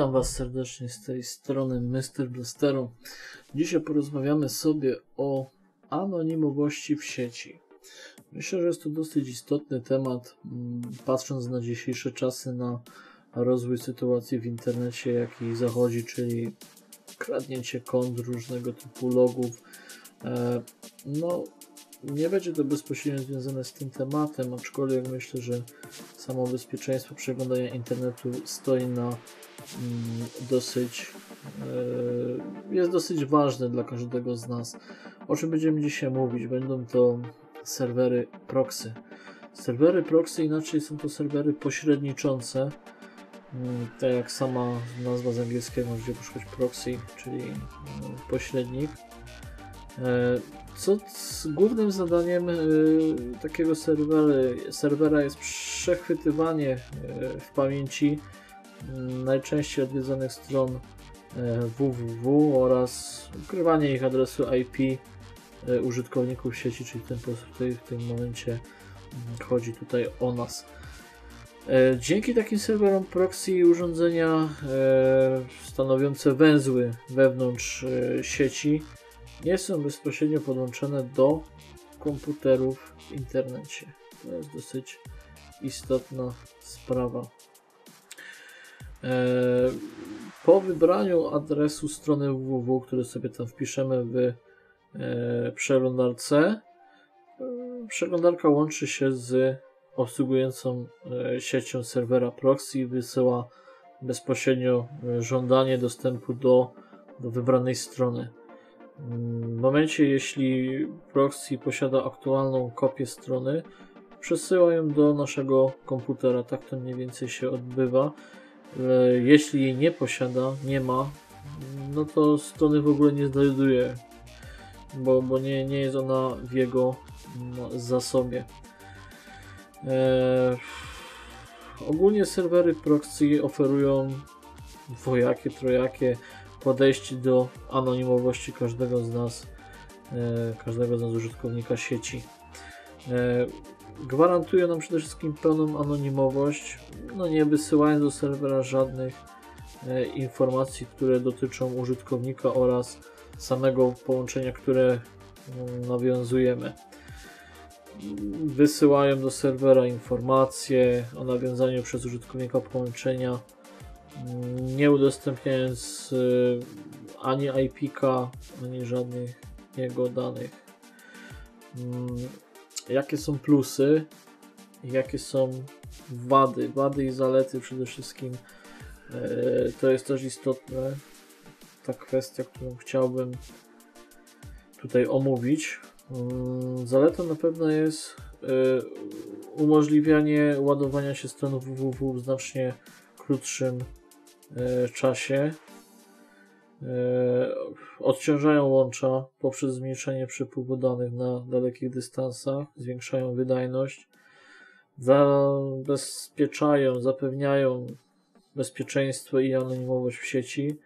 Witam Was serdecznie z tej strony Mr. Blasteru. Dzisiaj porozmawiamy sobie o anonimowości w sieci. Myślę, że jest to dosyć istotny temat, mm, patrząc na dzisiejsze czasy, na rozwój sytuacji w internecie, jaki zachodzi, czyli kradnięcie kont, różnego typu logów. E, no, nie będzie to bezpośrednio związane z tym tematem, aczkolwiek myślę, że samo bezpieczeństwo przeglądania internetu stoi na dosyć e, jest dosyć ważne dla każdego z nas. O czym będziemy dzisiaj mówić? Będą to serwery proxy. Serwery proxy inaczej są to serwery pośredniczące, mm, tak jak sama nazwa z angielskiego, gdzie poszukać proxy, czyli mm, pośrednik. E, co z głównym zadaniem y, takiego serwery, serwera jest przechwytywanie w pamięci najczęściej odwiedzonych stron www oraz ukrywanie ich adresu IP użytkowników sieci, czyli w sposób w tym momencie chodzi tutaj o nas. Dzięki takim serwerom proxy urządzenia stanowiące węzły wewnątrz sieci nie są bezpośrednio podłączone do komputerów w internecie. To jest dosyć istotna sprawa. E, po wybraniu adresu strony www, który sobie tam wpiszemy w e, przeglądarce, e, przeglądarka łączy się z obsługującą siecią serwera proxy i wysyła bezpośrednio żądanie dostępu do, do wybranej strony. W momencie, jeśli proxy posiada aktualną kopię strony, przesyła ją do naszego komputera. Tak to mniej więcej się odbywa. E, jeśli jej nie posiada, nie ma, no to strony w ogóle nie znajduje, bo, bo nie, nie jest ona w jego no, zasobie. Eee, ogólnie serwery proxy oferują dwojakie, trojakie podejście do anonimowości każdego z nas, e, każdego z nas użytkownika sieci. E, gwarantuje nam przede wszystkim pełną anonimowość, no nie wysyłając do serwera żadnych e, informacji, które dotyczą użytkownika oraz samego połączenia, które mm, nawiązujemy. Wysyłają do serwera informacje o nawiązaniu przez użytkownika połączenia nie udostępniając y, ani IP-ka, ani żadnych jego danych. Mm, jakie są plusy? Jakie są wady? Wady i zalety przede wszystkim y, to jest też istotne. Ta kwestia, którą chciałbym tutaj omówić. Mm, zaletą na pewno jest y, umożliwianie ładowania się stron www w znacznie krótszym E, czasie. E, odciążają łącza poprzez zmniejszenie przepływu danych na dalekich dystansach, zwiększają wydajność, zabezpieczają, zapewniają bezpieczeństwo i anonimowość w sieci.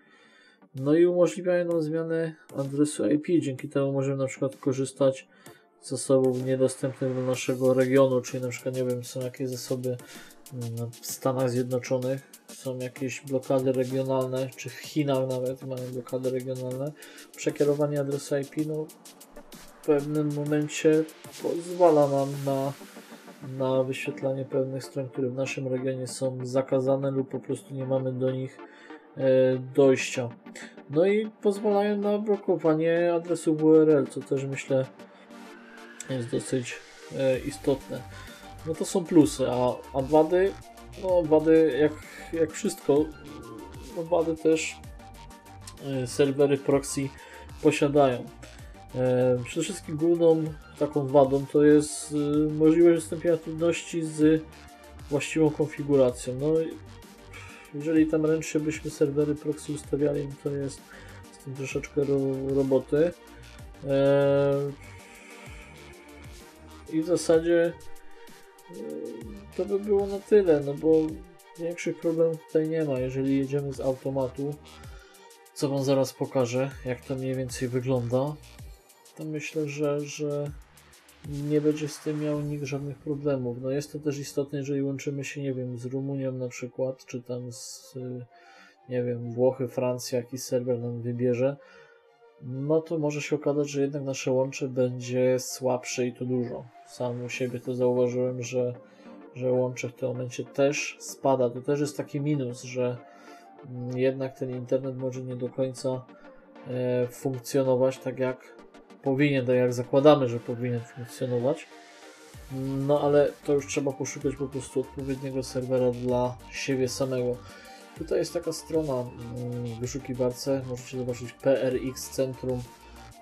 No i umożliwiają nam zmianę adresu IP. Dzięki temu możemy na przykład korzystać z zasobów niedostępnych do naszego regionu, czyli na przykład nie wiem, są jakieś zasoby w Stanach Zjednoczonych, są jakieś blokady regionalne, czy w Chinach nawet mamy blokady regionalne, przekierowanie adresu IP no, w pewnym momencie pozwala nam na, na wyświetlanie pewnych stron, które w naszym regionie są zakazane lub po prostu nie mamy do nich e, dojścia. No i pozwalają na blokowanie adresu URL, co też myślę jest dosyć e, istotne. No to są plusy, a, a wady, no wady jak jak wszystko, no wady też e, serwery proxy posiadają. E, przede wszystkim główną taką wadą to jest e, możliwość wystąpienia trudności z właściwą konfiguracją. No, jeżeli tam ręcznie byśmy serwery proxy ustawiali, no to jest z tym troszeczkę ro, roboty. I w zasadzie to by było na tyle, no bo Większych problemów tutaj nie ma, jeżeli jedziemy z automatu, co Wam zaraz pokażę, jak to mniej więcej wygląda, to myślę, że, że nie będzie z tym miał nikt żadnych problemów. No jest to też istotne, jeżeli łączymy się, nie wiem, z Rumunią na przykład, czy tam z, nie wiem, Włochy, Francja, jakiś serwer nam wybierze, no to może się okazać, że jednak nasze łącze będzie słabsze i to dużo. Sam u siebie to zauważyłem, że, że łącze w tym momencie też spada. To też jest taki minus, że mm, jednak ten internet może nie do końca e, funkcjonować tak jak powinien, tak jak zakładamy, że powinien funkcjonować. No ale to już trzeba poszukać po prostu odpowiedniego serwera dla siebie samego. Tutaj jest taka strona mm, w wyszukiwarce, możecie zobaczyć PRX Centrum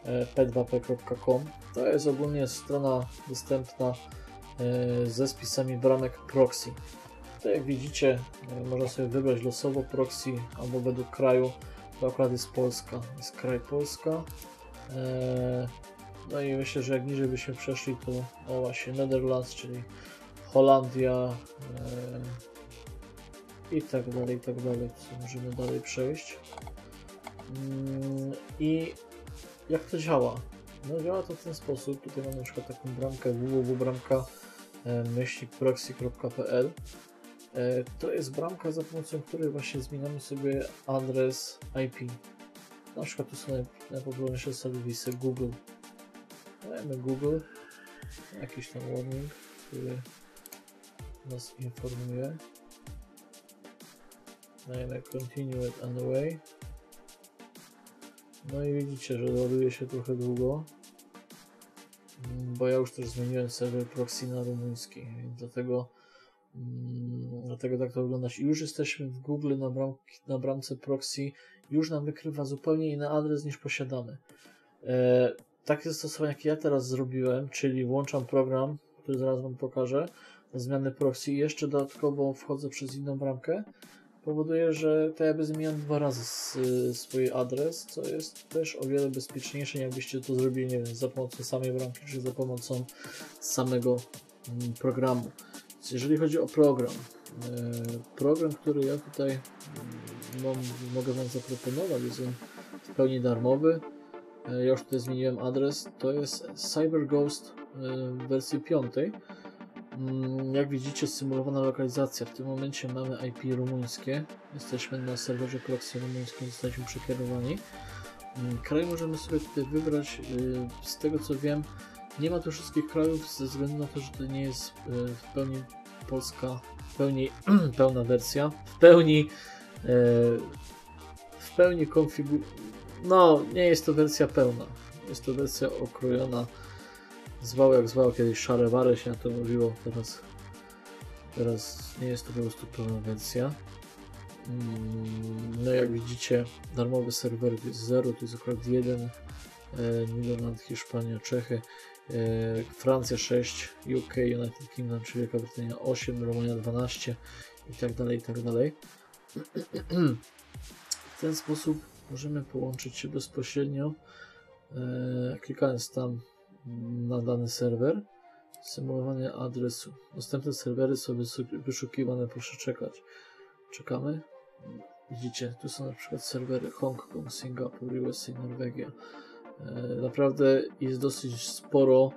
e, p2p.com. To jest ogólnie strona dostępna e, ze spisami bramek proxy. Tutaj jak widzicie, e, można sobie wybrać losowo proxy albo według kraju. To akurat jest Polska, jest kraj Polska. No i myślę, że jak niżej byśmy przeszli, to o właśnie Netherlands, czyli Holandia i tak dalej, i tak dalej. Co możemy dalej przejść. Mm, I jak to działa? No działa to w ten sposób. Tutaj mamy na przykład taką bramkę www.bramka proxy.pl e, To jest bramka, za pomocą której właśnie zmieniamy sobie adres IP. Na przykład tu są najpopularniejsze serwisy Google. Dajemy Google, jakiś tam warning, który nas informuje. Dajemy continue it anyway. No i widzicie, że ładuje się trochę długo. Bo ja już też zmieniłem serwer proxy na rumuński, dlatego, mm, dlatego tak to wygląda. Już jesteśmy w Google na, bram, na bramce proxy. Już nam wykrywa zupełnie inny adres niż posiadamy. E, takie zastosowanie, jakie ja teraz zrobiłem, czyli włączam program, który zaraz Wam pokażę, zmiany proxy i jeszcze dodatkowo wchodzę przez inną bramkę powoduje, że to jakby zmieniam dwa razy swój adres, co jest też o wiele bezpieczniejsze, jakbyście to zrobili, nie wiem, za pomocą samej bramki, czy za pomocą samego mm, programu. Więc jeżeli chodzi o program, e, program, który ja tutaj mm, mam, mogę Wam zaproponować, jest on w pełni darmowy. E, ja już tutaj zmieniłem adres, to jest CyberGhost w wersji 5 Mm, jak widzicie, symulowana lokalizacja. W tym momencie mamy IP rumuńskie. Jesteśmy na serwerze proxy rumuńskim, jesteśmy przekierowani. Mm, kraj możemy sobie tutaj wybrać. Y, z tego co wiem, nie ma tu wszystkich krajów ze względu na to, że to nie jest y, w pełni polska, w pełni pełna wersja, w pełni y, w pełni konfigur... No, nie jest to wersja pełna. Jest to wersja okrojona zwał jak zwał, kiedyś szare wary się na to mówiło, teraz, teraz nie jest to po prostu wersja. Mm, no jak widzicie, darmowy serwer to jest 0, to jest akurat 1, Niderland, Hiszpania, Czechy, e, Francja 6, UK, United Kingdom, czyli Wielka Brytania 8, Romania 12 i tak dalej, i tak dalej. W ten sposób możemy połączyć się bezpośrednio, e, klikając tam na dany serwer. Symulowanie adresu. Dostępne serwery są wyszukiwane, proszę czekać. Czekamy. Widzicie, tu są na przykład serwery Hongkong, Singapur, USA, Norwegia. E, naprawdę jest dosyć sporo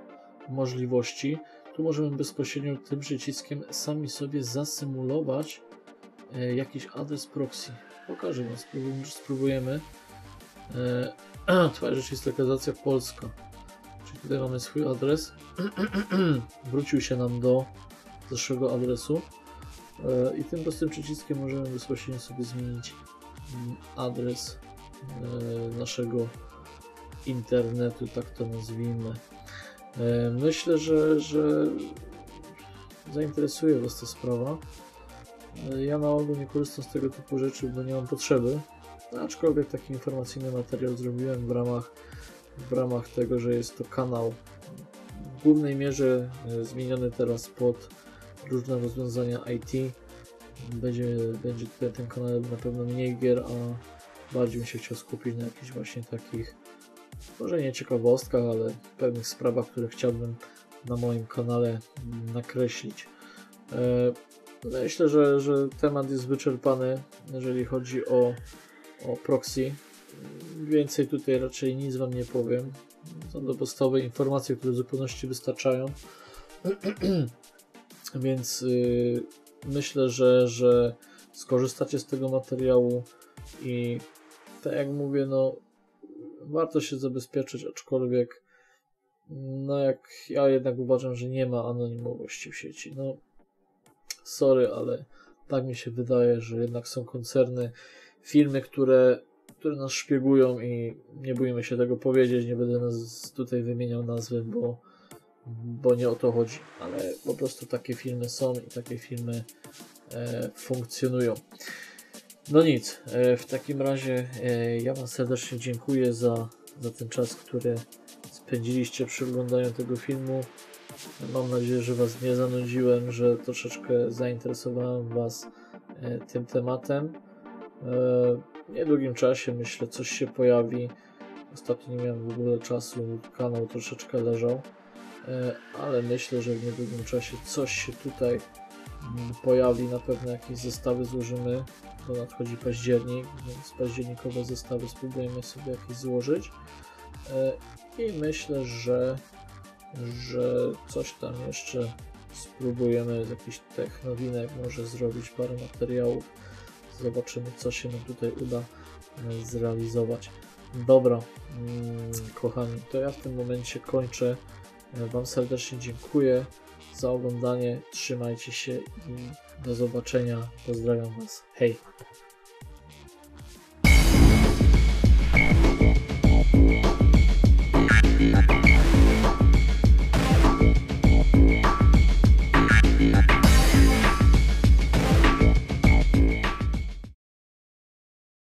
możliwości. Tu możemy bezpośrednio tym przyciskiem sami sobie zasymulować e, jakiś adres proxy. Pokażę Wam, spróbujemy. E, to jest lokalizacja polska. Tutaj mamy swój adres. Wrócił się nam do zeszłego adresu. E, I tym prostym przyciskiem możemy bezpośrednio sobie zmienić mm, adres e, naszego internetu, tak to nazwijmy. E, myślę, że, że zainteresuje Was ta sprawa. Ja na ogół nie korzystam z tego typu rzeczy, bo nie mam potrzeby. Aczkolwiek taki informacyjny materiał zrobiłem w ramach w ramach tego, że jest to kanał w głównej mierze e, zmieniony teraz pod różne rozwiązania IT. Będzie, będzie tutaj ten kanał na pewno mniej gier, a bardziej bym się chciał skupić na jakichś właśnie takich, może nie ciekawostkach, ale pewnych sprawach, które chciałbym na moim kanale nakreślić. E, myślę, że, że temat jest wyczerpany, jeżeli chodzi o, o proxy. Więcej tutaj raczej nic Wam nie powiem. Są to podstawowe informacje, które w zupełności wystarczają. Więc yy, myślę, że, że skorzystacie z tego materiału. I tak jak mówię, no warto się zabezpieczyć, aczkolwiek no jak ja jednak uważam, że nie ma anonimowości w sieci. No sorry, ale tak mi się wydaje, że jednak są koncerny, firmy, które, które nas szpiegują i nie boimy się tego powiedzieć, nie będę nas tutaj wymieniał nazwy, bo, bo nie o to chodzi, ale po prostu takie firmy są i takie firmy e, funkcjonują. No nic, e, w takim razie e, ja Wam serdecznie dziękuję za, za ten czas, który spędziliście przy oglądaniu tego filmu. Mam nadzieję, że Was nie zanudziłem, że troszeczkę zainteresowałem Was e, tym tematem. W niedługim czasie myślę coś się pojawi. Ostatnio nie miałem w ogóle czasu, kanał troszeczkę leżał, ale myślę, że w niedługim czasie coś się tutaj mm, pojawi. Na pewno jakieś zestawy złożymy bo nadchodzi październik, więc październikowe zestawy spróbujemy sobie jakieś złożyć. E, I myślę, że, że coś tam jeszcze spróbujemy z jakichś technowinek może zrobić parę materiałów. Zobaczymy, co się nam tutaj uda e, zrealizować. Dobra, mm, kochani, to ja w tym momencie kończę. E, Wam serdecznie dziękuję za oglądanie. Trzymajcie się i do zobaczenia. Pozdrawiam Was. Hej!